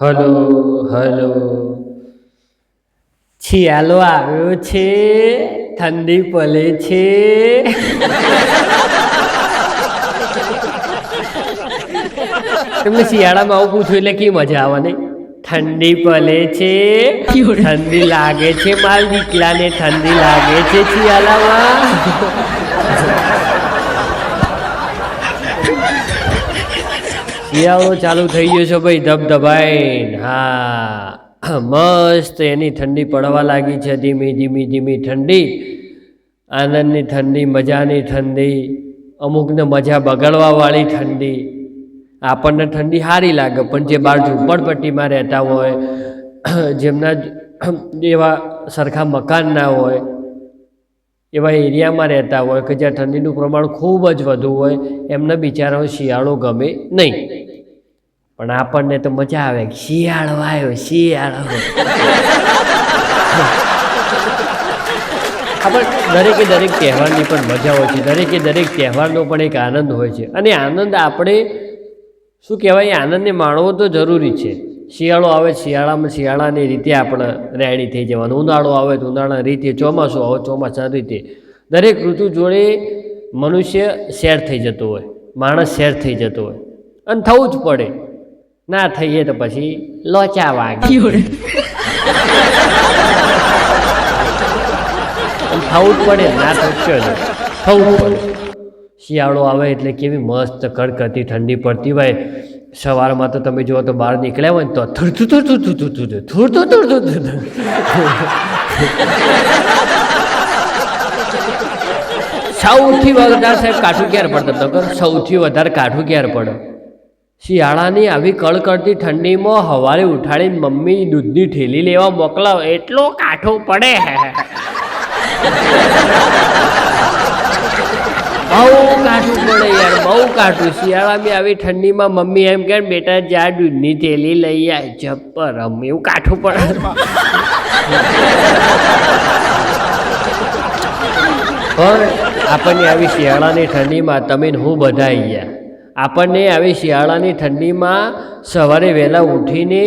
Hello hello. શિયાળો આવ્યો છે. ઠંડી પલે છે. તમને શિયાળામાં આવું પૂછ્યું એટલે કેવી મજા આવવાની ઠંડી પલે છે. ઠંડી લાગે છે માર દીકરાને ઠંડી લાગે છે શિયાળામાં. શિયાળો ચાલુ થઈ ગયો છે ભાઈ ધબધબાઈ હા. મસ્ત એની ઠંડી પડવા લાગી છે, ધીમી ધીમી ધીમી ઠંડી. આનંદની ઠંડી, મજાની ઠંડી, અમુકને મજા બગાડવાવાળી ઠંડી. આપણને ઠંડી સારી લાગે, પણ જે બહાર ઝૂંપડપટ્ટીમાં રહેતા હોય, જેમના એવા સરખા મકાન ના હોય, એવા એરિયામાં રહેતા હોય, કે જ્યાં ઠંડીનું પ્રમાણ ખૂબ જ વધુ હોય, એમને બિચારાઓ શિયાળો ગમે નહીં. પણ આપણને તો મજા આવે શિયાળો આવ્યો, શિયાળો આપણે દરેકે દરેક તહેવારની પણ મજા હોય છે. દરેકે દરેક તહેવારનો પણ એક આનંદ હોય છે. અને આનંદ આપણે, શું કહેવાય, આનંદને માણવો તો જરૂરી છે. શિયાળો આવે, શિયાળામાં શિયાળાની રીતે આપણે રેડી થઈ જવાનું. ઉનાળો આવે તો ઉનાળાની રીતે, ચોમાસું આવે ચોમાસાની રીતે. દરેક ઋતુ જોડે મનુષ્ય શેર થઈ જતો હોય, માણસ શેર થઈ જતો હોય. અને થવું જ પડે. ના થઈએ તો પછી લોચા વાગે થવું જ પડે ના તો થવું પડે શિયાળો આવે એટલે કેવી મસ્ત કડકડતી ઠંડી પડતી હોય સવારમાં તો તમે જુઓ તો બહાર નીકળ્યા હોય ને તો થૂરતું થૂરતું થુરથું થુરથું થૂરતું થૂરતું થુરથું સૌથી વધારે સાહેબ કાઠું ક્યારે પડતો તો સૌથી વધારે કાઠું ક્યારે પડે શિયાળાની આવી કડકડતી ઠંડીમાં હવારે ઉઠાડીને મમ્મી દૂધની ઠેલી લેવા મોકલાવ, એટલો કાઠો પડે. બહુ કાઠું પડે યાર, બહુ કાઠું. શિયાળામાં આવી ઠંડીમાં મમ્મી એમ કે બેટા, જા દૂધની થેલી લઈ આય. જબ્બર રમ એવું કાઠું પડે. પણ આપણને આવી શિયાળાની ઠંડીમાં તમે હું બધા ગયા આપણને આવી શિયાળાની ઠંડીમાં સવારે વહેલા ઉઠીને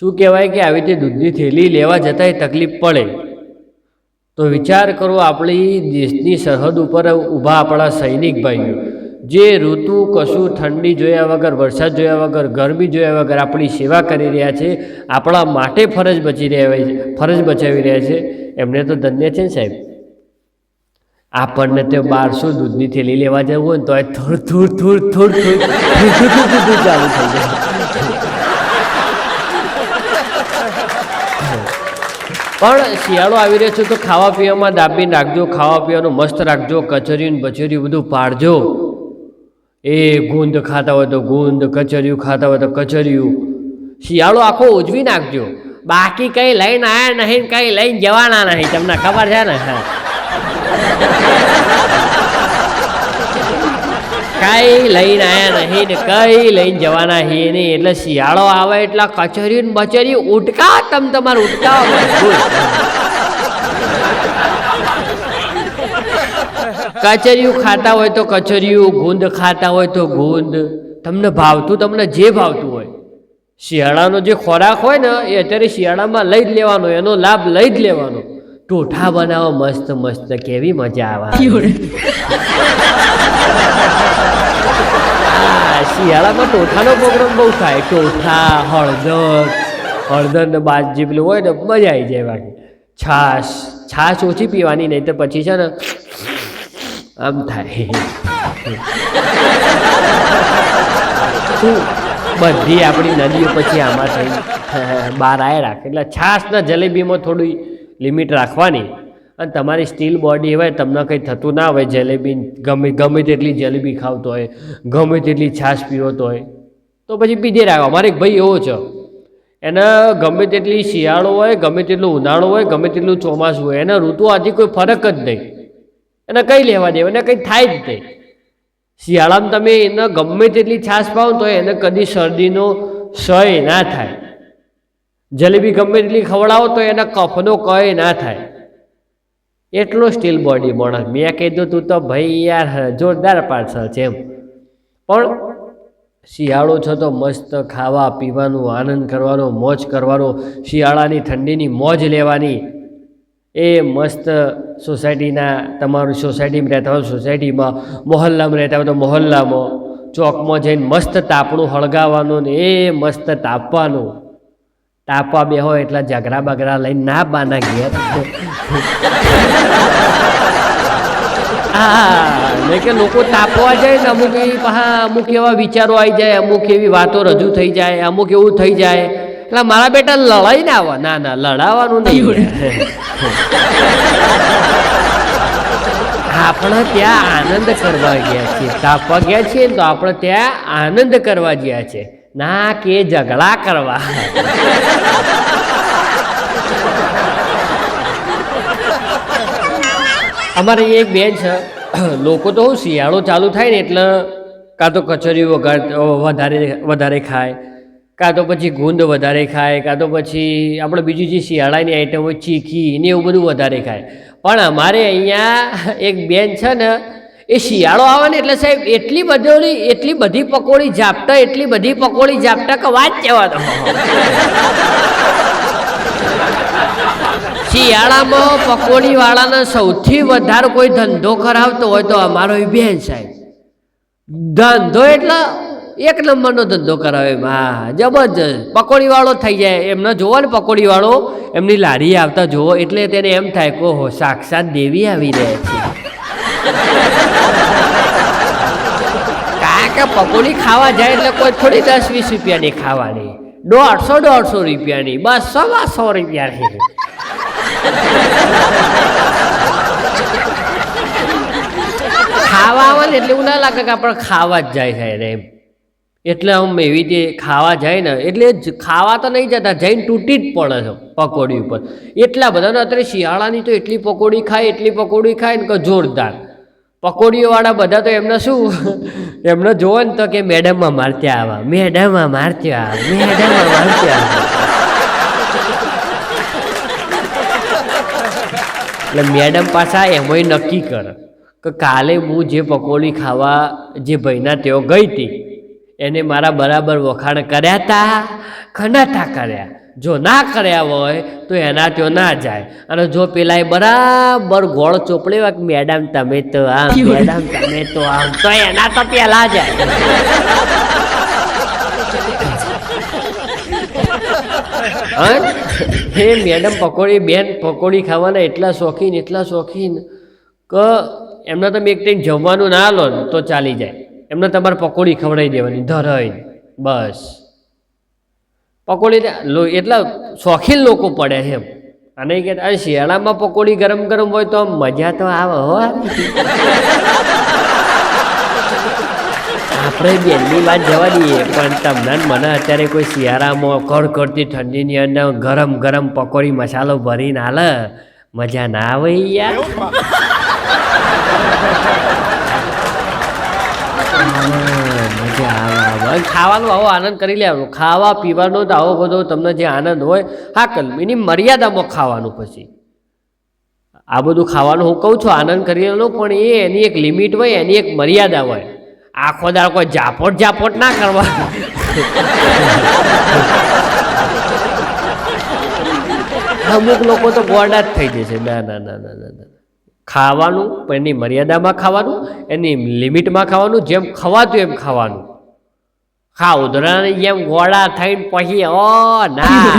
શું કહેવાય કે આવી રીતે દૂધની થેલી લેવા જતાંય તકલીફ પડે. તો વિચાર કરો આપણી દેશની સરહદ ઉપર ઊભા આપણા સૈનિક ભાઈઓ. જે ઋતુ કશું ઠંડી જોયા વગર, વરસાદ જોયા વગર, ગરમી જોયા વગર આપણી સેવા કરી રહ્યા છે, આપણા માટે ફરજ બચી રહ્યા ફરજ બચાવી રહ્યા છે. એમને તો ધન્ય છે ને સાહેબ. આપણને તે બારસો દૂધની થેલી લેવા જવું હોય ને તો એ થોડ થોડ થોડ થોડ થોડ ચાલુ થઈ જાય પણ શિયાળો આવી રહ્યો છે તો ખાવા પીવામાં દાબીને રાખજો, ખાવા પીવાનું મસ્ત રાખજો કચરિયું બચરિયું બધું પાડજો. એ ગુંદ ખાતા હોય તો ગુંદ, કચરિયું ખાતા હોય તો કચરિયું. શિયાળો આખો ઉજવી નાખજો. બાકી કંઈ લઈને આવ્યા નહીં કંઈ લઈને જવાના નહીં, તમને ખબર છે ને? હા કઈ લઈને આવ્યા નહીં ને કઈ લઈને જવાના હી નહીં. એટલે શિયાળો આવે એટલે કચેરી ને બચેરી ઉટકા તમ તમારે ઉટકા કચરિયું ખાતા હોય તો કચરિયું ગુંદ ખાતા હોય તો ગુંદ. તમને ભાવતું, તમને જે ભાવતું હોય. શિયાળાનો જે ખોરાક હોય ને એ અત્યારે શિયાળામાં લઈ જ લેવાનો, એનો લાભ લઈ જ લેવાનો. ટોઠા બનાવો મસ્ત મસ્ત કેવી મજા આવે. શિયાળામાં ટોઠાનો પ્રોગ્રામ બહુ થાય. ટોઠા હળદર હળદર ને બાજી પેલું હોય ને મજા આવી જાય બાકી છાશ છાશ ઓછી પીવાની નહીં તો પછી છે ને આમ થાય. બધી આપણી નદીઓ પછી આમાં થઈ. બહાર આવ્યા રાખે. એટલે છાશના જલેબીમાં થોડી લિમિટ રાખવાની અને તમારી સ્ટીલ બોડી હોય તમને કંઈ થતું ના હોય, જલેબી ગમે ગમે તેટલી જલેબી ખાવતો હોય, ગમે તેટલી છાશ પીવતો હોય, તો પછી પીધે રાખો. અમારે એક ભાઈ એવો છે, એને ગમે તેટલી શિયાળો હોય, ગમે તેટલું ઉનાળો હોય, ગમે તેટલું ચોમાસું હોય, એના ઋતુ આથી કોઈ ફરક જ નહીં. એને કંઈ લેવા દેવા, એને કંઈ થાય જ નહીં. શિયાળામાં તમે એને ગમે તેટલી છાશ પાવ તો એને કદી શરદીનો સય ના થાય. જલેબી ગમે એટલી ખવડાવો તો એના કફનો કય ના થાય. એટલો સ્ટીલ બોડી માણસ. મેં કીધું તું તો ભાઈ યાર, જોરદાર પાર્સલ છે એમ. પણ શિયાળો છો તો મસ્ત ખાવા, પીવાનું, આનંદ કરવાનો, મોજ કરવાનો, શિયાળાની ઠંડીની મોજ લેવાની. એ મસ્ત સોસાયટીના, તમારું સોસાયટીમાં રહેતા હોય, સોસાયટીમાં, મોહલ્લામાં રહેતા હોય તો મોહલ્લામાં ચોકમાં જઈને મસ્ત તાપણું હળગાવવાનું ને એ મસ્ત તાપવાનું. તાપવા બે હોય એટલા ઝઘડા બગડા લઈને ના બાના ઘેર. હા કે લોકો તાપવા જાય ને અમુક એવી હા અમુક એવા વિચારો આવી જાય, અમુક એવી વાતો રજૂ થઈ જાય, અમુક એવું થઈ જાય. એટલે મારા બેટા લડાઈ ના આવે, ના ના લડાવવાનું નહીં. આપણે ત્યાં આનંદ કરવા ગયા છીએ. તાપવા ગયા છીએ તો આપણે ત્યાં આનંદ કરવા ગયા છે ના કે ઝઘડા કરવા. અમારે એક બેન છે. લોકો તો હું શિયાળો ચાલુ થાય ને એટલે કાં તો કચોરી વધારે વધારે ખાય, કાં તો પછી ગુંદ વધારે ખાય, કાં તો પછી આપણે બીજી જે શિયાળાની આઈટમ હોય ચીકી ને એવું બધું વધારે ખાય. પણ અમારે અહીંયા એક બેન છે ને એ શિયાળો આવે ને એટલે સાહેબ, એટલી બધી એટલી બધી પકોડી ઝાપટા, એટલી બધી પકોડી ઝાપટા કે વાત કહેવા દો. શિયાળામાં પકોડી વાળાને સૌથી વધારે કોઈ ધંધો કરાવતો હોય તો અમારો એ બેન સાહેબ. ધંધો એટલે એક નંબરનો ધંધો કરાવે. હા જબરજસ્ત. પકોડી વાળો થઈ જાય. એમને જોવો ને પકોડી વાળો એમની લારી આવતા જોવો, એટલે તેને એમ થાય કે સાક્ષાત દેવી આવી રહ્યા છે. કારણ કે પકોડી ખાવા જાય એટલે કોઈ થોડી દસ વીસ રૂપિયાની ખાવાની. દોઢસો દોઢસો રૂપિયાની. બસ સવા સો રૂપિયાની ખાવા આવે ને એટલે એવું ના લાગે કે આપણે ખાવા જ જાય છે એમ. એટલે આમ એવી રીતે ખાવા જાય ને, એટલે ખાવા તો નહીં જતા, જઈને તૂટી જ પડે છે પકોડી ઉપર. એટલા બધાને અત્યારે શિયાળાની તો એટલી પકોડી ખાય, એટલી પકોડી ખાય ને કે જોરદાર. પકોડીઓવાળા બધા તો એમને શું? એમને જોવો ને તો કે મેડમમાં મારત્યા આવા, મેડમમાં મારત્યા મેડમમાં મારત્યા એટલે મેડમ પાછા એમાંય નક્કી કરે કે કાલે હું જે પકોડી ખાવા જે ભાઈના તેઓ ગઈ હતી, એને મારા બરાબર વખાણ કર્યા હતા ખનાતા કર્યા. જો ના કર્યા હોય તો એના ત્યો ના જાય. અને જો પેલા એ બરાબર ગોળ ચોપડે હોય મેડમ તમે તો આમ મેડમ તમે તો આમ તો એના તો પેલા જાય. હા? મેડમ પકોડી બેન પકોડી ખાવાના એટલા શોખીન એટલા શોખીન કે એમને તમે એક ટાઈમ જમવાનું ના લો ને તો ચાલી જાય. એમને તમારે પકોડી ખવડાવી દેવાની ધરાઈને બસ. પકોડી એટલા શોખીન લોકો પડે છે એમ. અને કે શિયાળામાં પકોડી ગરમ ગરમ હોય તો મજા તો આવે હો. આપણે બેનની વાત જવા દઈએ, પણ તમને મને અત્યારે કોઈ શિયાળામાં કડકડતી ઠંડીની અંદર ગરમ ગરમ પકોડી મસાલો ભરીને હાલે, મજા ના આવે યાર. ખાવાનો આવો આનંદ કરી લેવાનો. ખાવા, પીવાનો તો આવો બધો તમને જે આનંદ હોય, હા, કલ મર્યાદામાં ખાવાનું પછી. આ બધું ખાવાનું હું કહું છું, આનંદ કરી લેવાનો, પણ એ એની એક લિમિટ હોય, એની એક મર્યાદા હોય. આખો દાળ કોઈ જાપોટ જાપોટ ના કરવા. અમુક લોકો તો ગોડા જ થઈ જશે ના ના ના ના ના. ખાવાનું, પણ એની મર્યાદામાં ખાવાનું, એની લિમિટમાં ખાવાનું, જેમ ખવાતું એમ ખાવાનું. હા, ઉધરાની જેમ ગોળા થઈને પછી, ઓ, ના.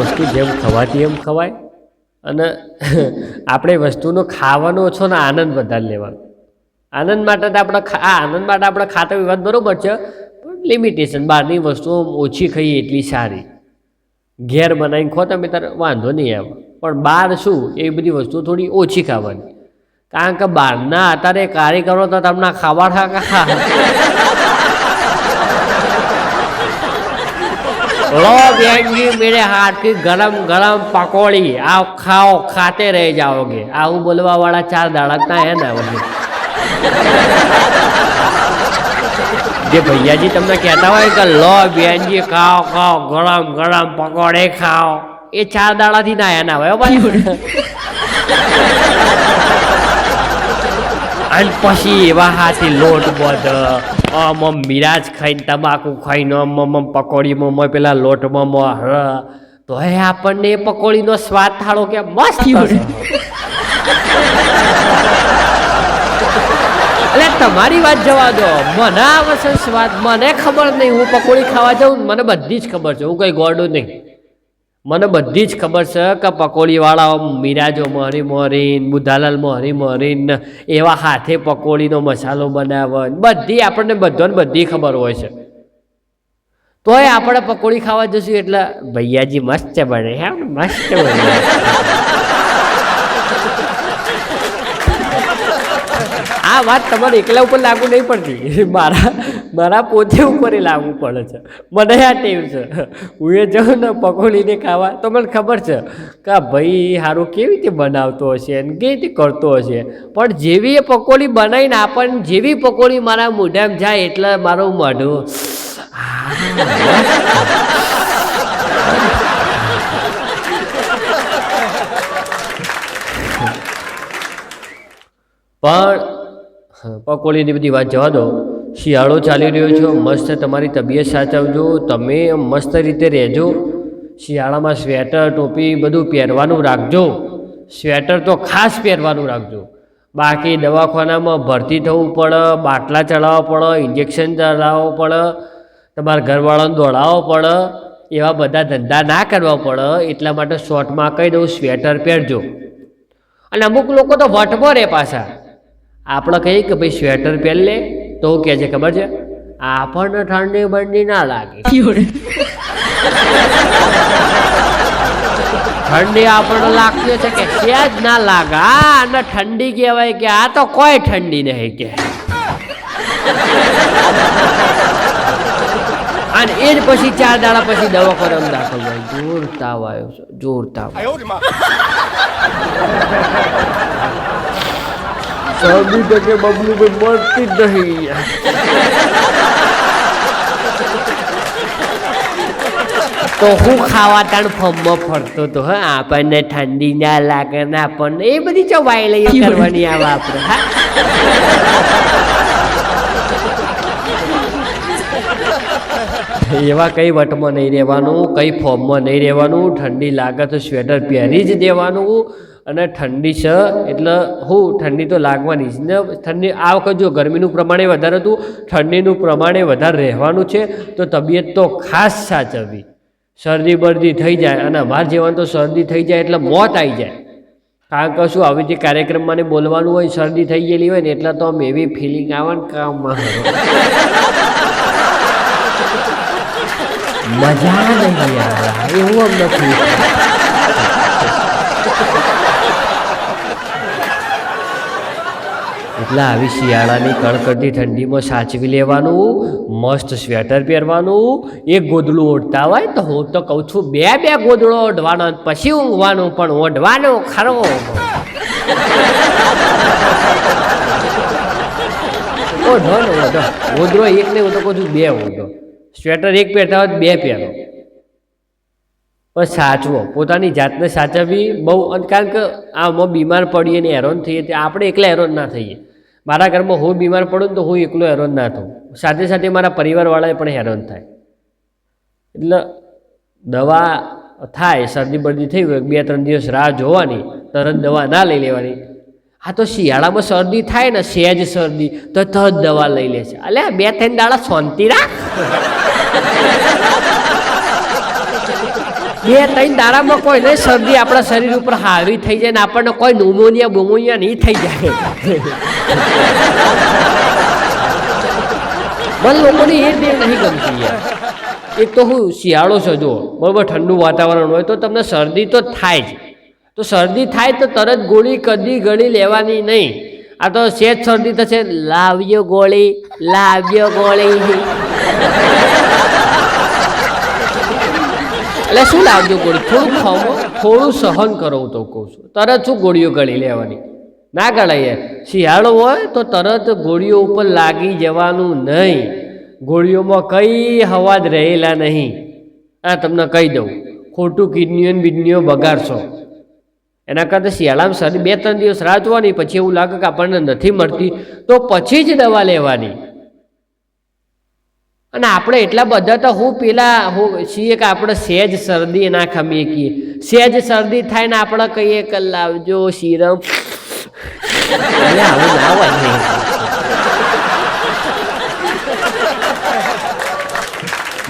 વસ્તુ જેમ ખવાતી એમ ખવાય. અને આપણે વસ્તુનો ખાવાનો ઓછો ને આનંદ વધારે લેવાનો. આનંદ માટે તો આપણે આ આનંદ માટે આપણે ખાતા વિવાદ બરાબર છે, પણ લિમિટેશન બહારની વસ્તુઓ ઓછી ખાઈએ એટલી સારી. ઘેર બનાવીને ખોતા મેં તારે વાંધો નહીં આવે પણ બહાર શું? એ બધી વસ્તુ થોડી ઓછી ખાવાની. કારણ કે બહારના અત્યારે કાર્યકરો તો તમને ખાવા ઠાકા લો બેનજી, મેરે હાથ કી ગરમ ગરમ પકોડી. આ ખાઓ, ખાતે રહી જાઓ જાઓગે. આવું બોલવાવાળા ચાર દાડા ત્યાં હે ને જે ભૈયાજી તમને કહેતા હોય કે, લો બેનજી, ખાઓ ખાઓ, ગરમ ગરમ પકોડે ખાઓ. એ ચાર દાડાથી ના, એના હોય ભાઈ. અને પછી એવા હાથી લોટ બધ આમ મિરાજ ખાઈને, તમાકુ ખાઈને મમ પકોડી મમ પેલા લોટમાં મ હ. તો એ આપણને એ પકોડીનો સ્વાદ થાળો કે મસ્ત. એટલે તમારી વાત જવા દો. મને આવે છે મને ખબર નહીં. હું પકોડી ખાવા જાઉં મને બધી જ ખબર છે. હું કઈ ગોડું નહીં. મને બધી જ ખબર છે કે પકોડીવાળા મિરાજો મોહરી મોહરીન બુધાલાલ મોહરી મોહરીન, એવા હાથે પકોડીનો મસાલો બનાવે બધી આપણને બધાને બધી ખબર હોય છે. તોય આપણે પકોડી ખાવા જશું એટલે ભૈયાજી મસ્ત બને. હે, મસ્ત બને. આ વાત તમારે એકલા ઉપર લાગુ નહીં પડતી. મારા મારા પોતે ઉપર એ લાગુ પડે છે. મને આ ટેવ છે. હું એ જાઉં ને પકોડીને ખાવા, તો મને ખબર છે કે ભાઈ સારું કેવી રીતે બનાવતો હશે અને કેવી રીતે કરતો હશે. પણ જેવી એ પકોડી બનાવીને આપણને જેવી પકોડી મારા મોઢામાં જાય એટલે મારું મોઢું પણ પકોડીની બધી વાત જવા દો. શિયાળો ચાલી રહ્યો છો, મસ્ત તમારી તબિયત સાચવજો, તમે મસ્ત રીતે રહેજો. શિયાળામાં સ્વેટર, ટોપી બધું પહેરવાનું રાખજો. સ્વેટર તો ખાસ પહેરવાનું રાખજો. બાકી દવાખાનામાં ભરતી થવું પડે, બાટલા ચડાવવા પડે, ઇન્જેક્શન ચડાવવો પડે, તમારા ઘરવાળાને દોડાવવો પડે, એવા બધા ધંધા ના કરવા પડે. એટલા માટે શોર્ટમાં કહી દઉં, સ્વેટર પહેરજો. અને અમુક લોકો તો વટમાં રહે પાછા. આપણે કહીએ કે ભાઈ સ્વેટર પહેરી લે, તો કે છે ખબર છે, આપણને ઠંડી બંડી ના લાગે. ઠંડી આપણને લાગતી છે કે જ ના લાગે. અને ઠંડી કહેવાય કે આ તો કોઈ ઠંડી નહીં કે. અને એ જ પછી ચાર દાડા પછી દવાખાનામાં દાખલ થાય. જોર તાવ આવ્યો છે જોર તાવ સાબી ટકે બબલુભાઈ મળતી જ નહીં. તો હું ખાવા તાણ ફમમાં ફરતો તો હા આપણને ઠંડી ના લાગે ને આપણને. એ બધી ચવાઈ લઈએ કરવાની આવે આપણે હા. એવા કઈ વટમાં નહીં રહેવાનું કઈ ફોર્મમાં નહીં રહેવાનું ઠંડી લાગે તો સ્વેટર પહેરી જ દેવાનું. અને ઠંડી છે, એટલે હું ઠંડી તો લાગવાની જ ને. ઠંડી, આ વખત જો ગરમીનું પ્રમાણે વધારે હતું, ઠંડીનું પ્રમાણે વધારે રહેવાનું છે, તો તબિયત તો ખાસ સાચવવી. શરદી બરદી થઈ જાય, અને અમાર જેવાનું તો શરદી થઈ જાય, એટલે મોત આવી જાય. કારણ કે શું, આવી જે કાર્યક્રમમાં ને બોલવાનું હોય, શરદી થઈ ગયેલી હોય ને, એટલે તો આમ એવી ફિલિંગ આવે ને કામમાં. મજા નહીં આવે, એવું આમ નથી. એટલે આવી શિયાળાની કડકડતી ઠંડીમાં સાચવી લેવાનું, મસ્ત સ્વેટર પહેરવાનું, એક ગોદડું ઓઢતા હોય તો હું તો કહું છું, બે બે ગોદડો ઓઢવાનો પછી ઊંઘવાનું, પણ ઓઢવાનું ખરો. ઓઢો ને ઓઢો. ગોદડો એક નહીં, હું તો કહું છું બે ઓઢો. સ્વેટર એક પહેરતા હોય બે પહેરો. પણ સાચવો, પોતાની જાતને સાચવવી બહુ કારણ કે આમાં બીમાર પડીએ ને હેરાન થઈએ, તે આપણે એકલા હેરાન ના થઈએ. મારા ઘરમાં હું બીમાર પડું તો હું એકલો હેરાન ના થઉં. સાથે સાથે મારા પરિવારવાળાએ પણ હેરાન થાય. એટલે દવા થાય, શરદી બરદી થઈ હોય, બે ત્રણ દિવસ રાહ જોવાની, તરત દવા ના લઈ લેવાની. આ તો શિયાળામાં શરદી થાય ને, સહેજ શરદી, તો તરત દવા લઈ લે છે. અલ્યા બે ત્રણ દાડા શાંતિ રાખ. બે ત્રણ દાડામાં નહીં, શરદી આપણા શરીર ઉપર હાવી થઈ જાય ને આપણને કોઈ ન્યુમોનિયા બોમોનિયા નહીં થઈ જાય. મને લોકોની એ દેવ નહીં ગમતી એક તો હું શિયાળો છે જો બરોબર, ઠંડુ વાતાવરણ હોય તો તમને શરદી તો થાય જ. તો શરદી થાય તો તરત ગોળી કદી ગળી લેવાની નહીં. આ તો શેજ શરદી થશે, લાવ્યો ગોળી લાવ્યો ગોળી. એટલે શું લાવજો ગોળી? થોડું ખમો, થોડું સહન કરો હું તો કહું છું. તરત શું ગોળીઓ ગળી લેવાની? ના ગળાઈએ. શિયાળો હોય તો તરત ગોળીઓ ઉપર લાગી જવાનું નહીં. ગોળીઓમાં કઈ હવા જ રહેલા નહીં. આ તમને કહી દઉં. ખોટું કિડનીઓ બિડનીઓ બગાડશો. એના કરતાં શિયાળામાં શરદી બે ત્રણ દિવસ રાહ પછી એવું લાગે કે આપણને નથી મળતી, તો પછી જ દવા લેવાની. અને આપણે એટલા બધા તો હું પેલા હું છીએ કે આપણે સહેજ શરદી ના ખમીએ કીએ. સહેજ શરદી થાય ને આપણે કહીએ કે લાવજો સિરમ.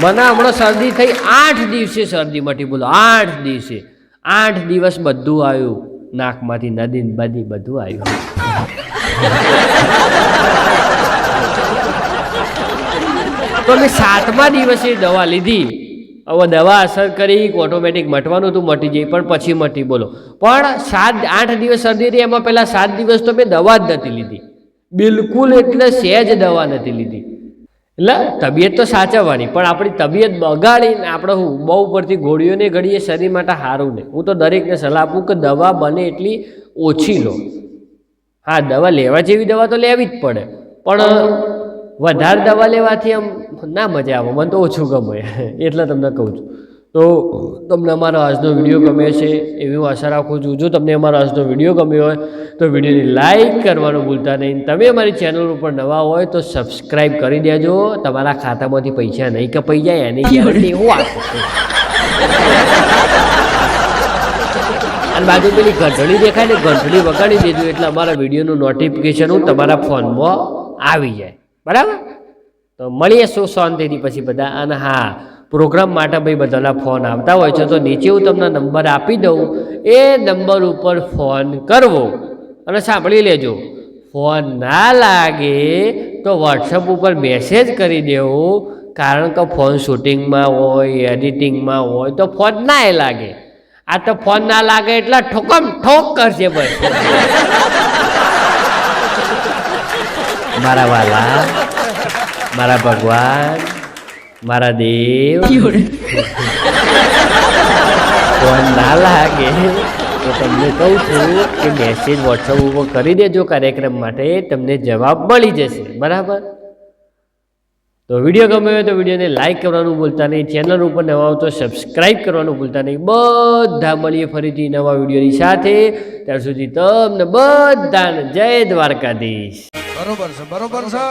મને હમણાં શરદી થઈ આઠ દિવસે શરદી મટી બોલો આઠ દિવસે. આઠ દિવસ બધું આવ્યું. નાકમાંથી નદી બધી બધું આવ્યું. તો મેં સાતમા દિવસે દવા લીધી. હવે દવા અસર કરી ઓટોમેટિક મટવાનું હતું મટી જઈ પણ પછી મટી, બોલો. પણ સાત, આઠ દિવસ શરદી રહી, એમાં પહેલાં સાત દિવસ તો મેં દવા જ નથી લીધી. બિલકુલ એટલે સહેજ દવા નથી લીધી. એટલે તબિયત તો સાચવવાની, પણ આપણી તબિયત બગાડીને આપણે હું બહુ ઉપરથી ગોળીઓને ઘડીએ શરીર માટે સારું નહીં. હું તો દરેકને સલાહ આપું કે દવા બને એટલી ઓછી લો. હા, દવા લેવા જેવી દવા તો લેવી જ પડે. પણ વધારે દવા લેવાથી આમ ના મજા આવે મને તો ઓછું ગમે એટલે તમને કહું છું. તો તમને અમારો આજનો વીડિયો ગમે છે એવી હું આશા રાખું છું. જો તમને અમારો આજનો વીડિયો ગમ્યો હોય તો વિડીયોને લાઈક કરવાનું ભૂલતા નહીં. તમે અમારી ચેનલ ઉપર નવા હોય તો સબસ્ક્રાઈબ કરી દેજો. તમારા ખાતામાંથી પૈસા નહીં કપાઈ જાય એની ગેરંટી હું આપું છું. અને બાજુ પેલી ઘંટડી દેખાય ને ઘંટડી વગાડી દેજો એટલે અમારા વિડીયોનું નોટિફિકેશન હું તમારા ફોનમાં આવી જાય. બરાબર? તો મળીએ શું શાંતિથી પછી બધા. અને હા પ્રોગ્રામ માટે ભાઈ બધાના ફોન આવતા હોય છે, તો નીચે હું તમને નંબર આપી દઉં. એ નંબર ઉપર ફોન કરવો. અને સાંભળી લેજો. ફોન ના લાગે તો વોટ્સઅપ ઉપર મેસેજ કરી દેવો. કારણ કે ફોન શૂટિંગમાં હોય એડિટિંગમાં હોય, તો ફોન ના એ લાગે. આ તો ફોન ના લાગે એટલે ઠોકમ ઠોક કરશે બસ. મારા વાલા, મારા ભગવાન, મારા દેવ. ફોન ના લાગે તો તમને કહું છું કે મેસેજ વોટ્સઅપ ઉપર કરી દેજો કાર્યક્રમ માટે, તમને જવાબ મળી જશે. બરાબર? તો વીડિયો ગમ્યો હોય તો વિડીયોને લાઈક કરવાનું ભૂલતા નહીં. ચેનલ ઉપર નવા હોય તો સબસ્ક્રાઈબ કરવાનું ભૂલતા નહીં. બધા મળીએ ફરીથી નવા વિડીયોની સાથે. ત્યાર સુધી તમને બધાને જય દ્વારકાધીશ. બરોબર છે બરોબર છે